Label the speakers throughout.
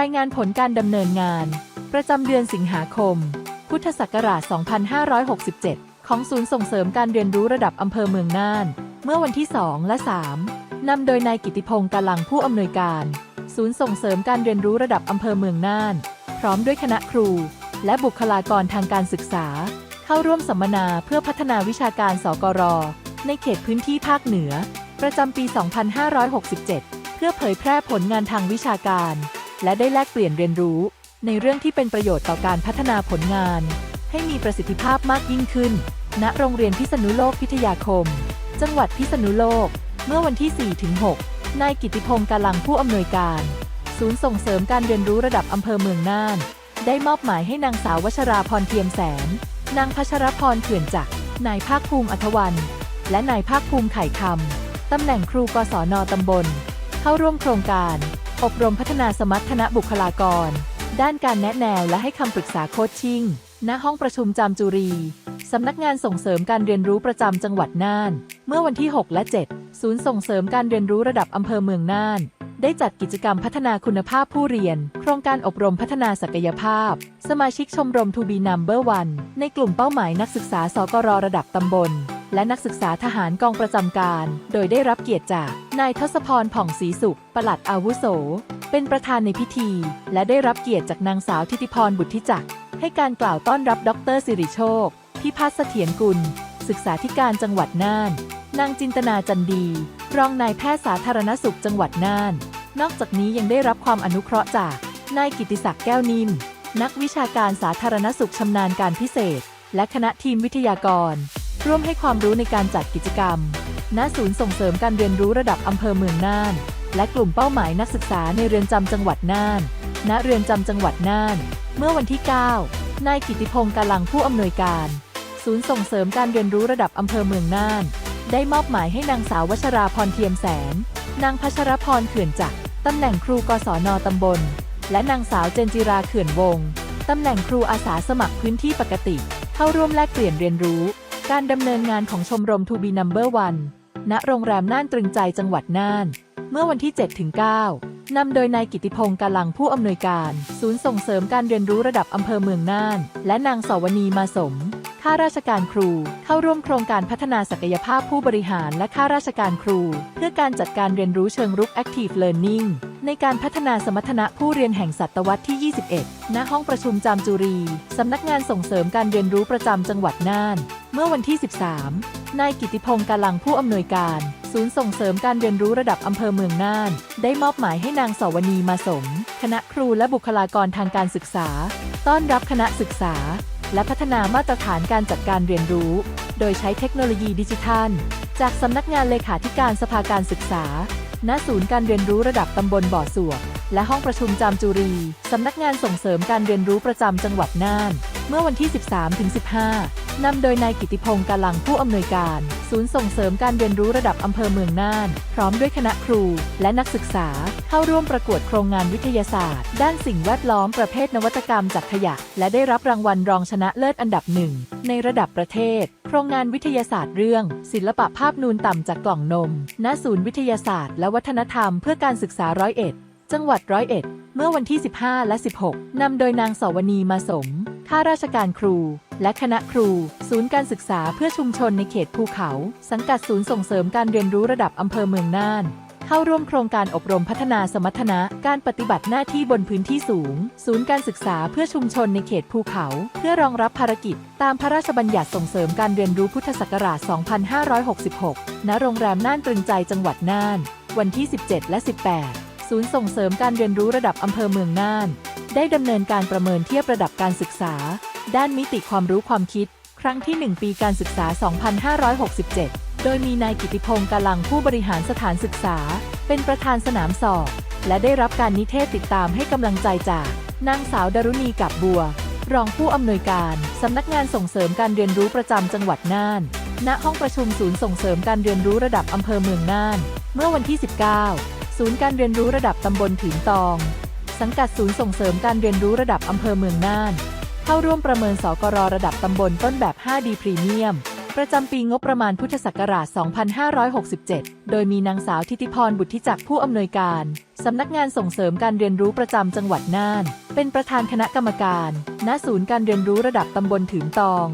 Speaker 1: รายงานผลการดำเนินงาน ประจำเดือนสิงหาคม พุทธศักราช 2567 ของศูนย์ส่งเสริมการเรียนรู้ระดับอำเภอเมืองน่าน เมื่อวันที่ 2 และ 3 นำโดยนายกิติพงศ์กาลังผู้อำนวยการ ศูนย์ส่งเสริมการเรียนรู้ระดับอำเภอเมืองน่าน พร้อมด้วยคณะครู และบุคลากรทางการศึกษา เข้าร่วมสัมมนาเพื่อพัฒนาวิชาการสกร ในเขตพื้นที่ภาคเหนือ ประจำปี 2567 เพื่อเผยแพร่ผลงานทางวิชาการ และได้แลกเปลี่ยนเรียนรู้ ในเรื่องที่เป็นประโยชน์ต่อการพัฒนาผลงาน ให้มีประสิทธิภาพมากยิ่งขึ้น ณ โรงเรียนพิษณุโลกพิทยาคม จังหวัดพิษณุโลก เมื่อวันที่ 4-6 นายกิติพงศ์กาลังผู้อำนวยการ ศูนย์ส่งเสริมการเรียนรู้ระดับอำเภอเมืองน่าน ได้มอบหมายให้นางสาววชราพรเทียมแสน นางพัชรพรเขื่อนจักร นายภาคภูมิอัธวันและนายภาคภูมิไข่คำตำแหน่งครูกศนตำบล เข้าร่วมโครงการ อบรมพัฒนาสมรรถนะบุคลากร ด้านการแนะแนวและให้คำปรึกษาโคชชิ่ง ณ ห้องประชุมจามจุรี สำนักงานส่งเสริมการเรียนรู้ประจำจังหวัดน่าน เมื่อวันที่ 6 และ 7 ศูนย์ส่งเสริมการเรียนรู้ระดับอำเภอเมืองน่าน ได้จัดกิจกรรมพัฒนาคุณภาพผู้เรียน โครงการอบรมพัฒนาศักยภาพ สมาชิกชมรม To be number one ในกลุ่มเป้าหมายนักศึกษาสกรระดับตำบล และนักศึกษาทหารกองประจำการ โดยได้รับเกียรติจาก นายทศพรผ่องศรีสุข ปลัดอาวุโส เป็นประธานในพิธี และได้รับเกียรติจากนางสาวทิติพรบุตรทิจักร ให้การกล่าวต้อนรับดรสิริโชค พิพัฒน์เสถียรกุล ศึกษาธิการจังหวัดน่าน นางจินตนาจันดี รองนายแพทย์สาธารณสุขจังหวัดน่าน นอกจากนี้ยังได้รับความอนุเคราะห์จาก นายกิติศักดิ์แก้วนิ่ม นักวิชาการสาธารณสุขชำนาญการพิเศษ และคณะทีมวิทยากร ร่วมให้ความรู้ในการจัดกิจกรรม ณ ศูนย์ส่งเสริมการเรียนรู้ระดับอำเภอเมืองน่าน และกลุ่มเป้าหมายนักศึกษาในเรือนจำจังหวัดน่าน ณ เรือนจำจังหวัดน่าน เมื่อวันที่ 9 นายกิติพงศ์กาลังผู้อำนวยการ ศูนย์ส่งเสริมการเรียนรู้ระดับอำเภอเมืองน่าน ได้มอบหมายให้นางสาววชราพรเทียมแสน นางพัชรพรเขื่อนจักรตำแหน่งครูกศนตำบล และนางสาวเจนจิราเขื่อนวงศ์ตำแหน่งครูอาสาสมัครพื้นที่ปกติ เข้าร่วมแลกเปลี่ยนเรียนรู้ การดำเนินงานของชมรม To be number one ณโรงแรมน่านตรึงใจจังหวัดน่าน เมื่อวันที่ 7-9 นำโดยนายกิติพงศ์กาลังผู้อำนวยการ ศูนย์ส่งเสริมการเรียนรู้ระดับอำเภอเมืองน่าน และนางสวนีมาสมข้าราชการครู เข้าร่วมโครงการพัฒนาศักยภาพผู้บริหารและข้าราชการครู เพื่อการจัดการเรียนรู้เชิงรุก Active Learning ในการพัฒนาสมรรถนะผู้เรียนแห่งศตวรรษที่ 21 ณ ห้องประชุมจามจุรี สำนักงานส่งเสริมการเรียนรู้ประจำจังหวัดน่าน เมื่อวันที่ 13 นายกิติพงศ์กาลังผู้อำนวยการ ศูนย์ส่งเสริมการเรียนรู้ระดับอำเภอเมืองน่าน ได้มอบหมายให้นางสวนีมาสม คณะครูและบุคลากรทางการศึกษา ต้อนรับคณะศึกษา และพัฒนามาตรฐานการจัดการเรียนรู้ โดยใช้เทคโนโลยีดิจิทัล จากสำนักงานเลขาธิการสภาการศึกษา ณ ศูนย์การเรียนรู้ระดับตำบลบ่อสวก และห้องประชุมจามจุรี สำนักงานส่งเสริมการเรียนรู้ประจำจังหวัดน่าน เมื่อวันที่ 13-15 นำโดยนายกิติพงศ์กาลังผู้อำนวยการ ศูนย์ส่งเสริมการเรียนรู้ระดับอำเภอเมืองน่าน พร้อมด้วยคณะครูและนักศึกษา เข้าร่วมประกวดโครงงานวิทยาศาสตร์ ด้านสิ่งแวดล้อมประเภทนวัตกรรมจากขยะ และได้รับรางวัลรองชนะเลิศอันดับหนึ่งในระดับประเทศ โครงงานวิทยาศาสตร์เรื่อง ศิลปะภาพนูนต่ำจากกล่องนม ณ ศูนย์วิทยาศาสตร์ และวัฒนธรรมเพื่อการศึกษาร้อยเอ็ด จังหวัดร้อยเอ็ด เมื่อวันที่ 15 และ 16 นำโดยนางสาวนีมาสม ข้าราชการครู และคณะครู ศูนย์การศึกษาเพื่อชุมชนในเขตภูเขา สังกัดศูนย์ส่งเสริมการเรียนรู้ระดับอำเภอเมืองน่าน เข้าร่วมโครงการอบรมพัฒนาสมรรถนะ การปฏิบัติหน้าที่บนพื้นที่สูง ศูนย์การศึกษาเพื่อชุมชนในเขตภูเขา เพื่อรองรับภารกิจ ตามพระราชบัญญัติส่งเสริมการเรียนรู้พุทธศักราช 2566 ณ โรงแรมน่านตรึงใจจังหวัดน่าน วันที่ 17 และ 18 ศูนย์ส่งเสริมการเรียนรู้ระดับอำเภอเมืองน่าน ได้ดำเนินการประเมินเทียบระดับการศึกษา ด้านมิติความรู้ความคิด ครั้งที่ 1 ปีการศึกษา 2567 โดยมีนายกิติพงศ์กาลังผู้บริหารสถานศึกษา เป็นประธานสนามสอบ และได้รับการนิเทศติดตามให้กำลังใจจากนางสาวดารุณีกับบัว รองผู้อำนวยการสำนักงานส่งเสริมการเรียนรู้ประจำจังหวัดน่าน ณ ห้องประชุมศูนย์ส่งเสริมการเรียนรู้ระดับอำเภอเมืองน่าน เมื่อวันที่ 19 ศูนย์การเรียนรู้ระดับตำบลถืนตอง สังกัดศูนย์ส่งเสริมการเรียนรู้ระดับอำเภอเมืองน่าน เข้าร่วมประเมินสกรระดับตำบลต้นแบบ 5D พรีเมียม ประจำปีงบประมาณพุทธศักราช 2567 โดยมีนางสาวทิติพรบุตรทิจักผู้อำนวยการสำนักงานส่งเสริมการเรียนรู้ประจำจังหวัดน่าน เป็นประธานคณะกรรมการ ณ ศูนย์การเรียนรู้ระดับตำบลถืมตอง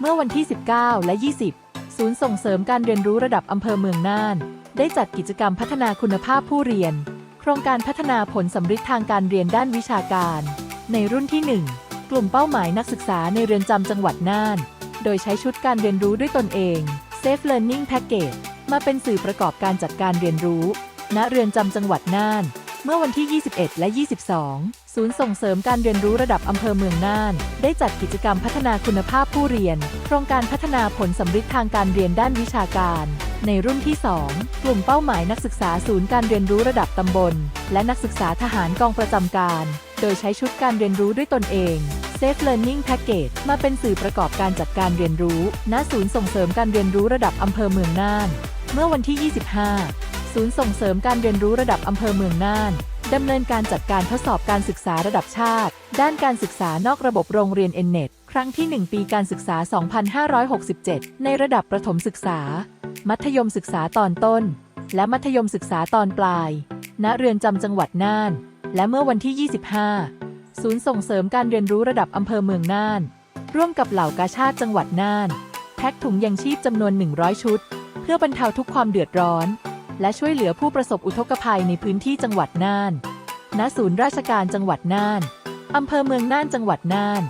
Speaker 1: เมื่อวันที่ 19 และ 20 ศูนย์ส่งเสริมการเรียนรู้ระดับอำเภอเมืองน่าน ได้จัดกิจกรรมพัฒนาคุณภาพผู้เรียน โครงการพัฒนาผลสำฤทธิ์ทางการเรียนด้านวิชาการ ในรุ่นที่ 1 กลุ่มเป้าหมายนักศึกษาในเรือนจำจังหวัดน่าน โดยใช้ชุดการเรียนรู้ด้วยตนเอง Safe Learning Package มาเป็นสื่อประกอบการจัดการเรียนรู้ ณ เรือนจำจังหวัดน่าน เมื่อวันที่ 21 และ 22 ศูนย์ส่งเสริมการเรียนรู้ระดับอำเภอเมืองน่าน ได้จัดกิจกรรมพัฒนาคุณภาพผู้เรียน โครงการพัฒนาผลสำฤทธิ์ทางการเรียนด้านวิชาการในรุ่นที่ 2 กลุ่มเป้าหมายนักศึกษาศูนย์การเรียนรู้ระดับตำบล และนักศึกษาทหารกองประจำการ โดยใช้ชุดการเรียนรู้ด้วยตนเอง Safe Learning Package มาเป็นสื่อประกอบการจัดการเรียนรู้ ณ ศูนย์ส่งเสริมการเรียนรู้ระดับอำเภอเมืองน่าน เมื่อวันที่ 25 ศูนย์ส่งเสริมการเรียนรู้ระดับอำเภอเมืองน่านดำเนินการจัดการทดสอบการศึกษาระดับชาติ ด้านการศึกษานอกระบบโรงเรียน n n e t ครั้งที่ 1 ปีการศึกษา 2567 ในระดับประถมศึกษา มัธยมศึกษาตอนต้น และมัธยมศึกษาตอนปลาย ณ เรือนจำจังหวัดน่าน และเมื่อวันที่ 25 ศูนย์ส่งเสริมการเรียนรู้ระดับอำเภอเมืองน่าน ร่วมกับเหล่ากาชาติจังหวัดน่าน แพ็คถุงยังชีพจำนวน 100 ชุด เพื่อบรรเทาทุกความเดือดร้อน และช่วยเหลือผู้ประสบอุทกภัยในพื้นที่จังหวัดน่าน ณ ศูนย์ราชการจังหวัดน่าน อำเภอเมืองน่านจังหวัดน่าน